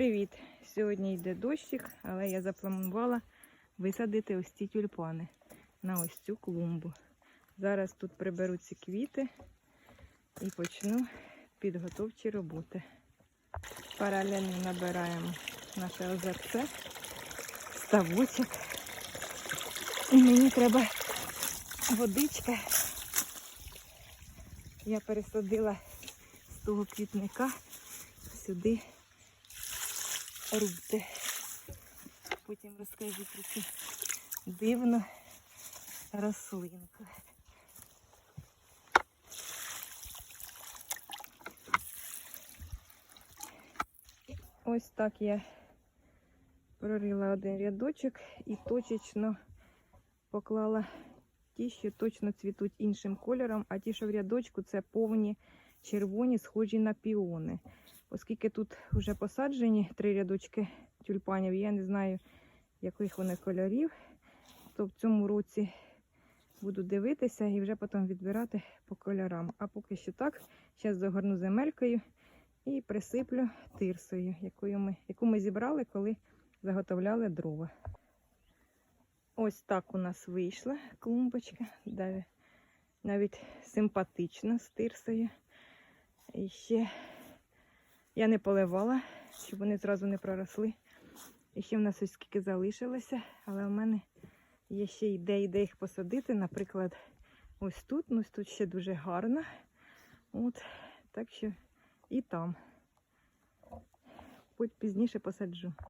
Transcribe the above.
Привіт! Сьогодні йде дощик, але я запланувала висадити ось ці тюльпани на ось цю клумбу. Зараз тут приберу ці квіти і почну підготовчі роботи. Паралельно набираємо наше озерце, ставочок. І мені треба водичка. Я пересадила з того квітника сюди рути. Потім розкажу про цю дивну рослинку. Ось так я прорила один рядочок і точечно поклала ті, що точно цвітуть іншим кольором, а ті, що в рядочку, це повні червоні, схожі на піони. Оскільки тут вже посаджені три рядочки тюльпанів, я не знаю, яких вони кольорів, то в цьому році буду дивитися і вже потім відбирати по кольорам. А поки що так, зараз загорну земелькою і присиплю тирсою, якою ми, яку ми зібрали, коли заготовляли дрова. Ось так у нас вийшла клумбочка, навіть симпатично з тирсою. І ще я не поливала, щоб вони зразу не проросли. І ще в нас ось скільки залишилося, але у мене є ще ідеї, де їх посадити. Наприклад, ось тут, ну ось тут ще дуже гарно. От, так що і там. Хоч пізніше посаджу.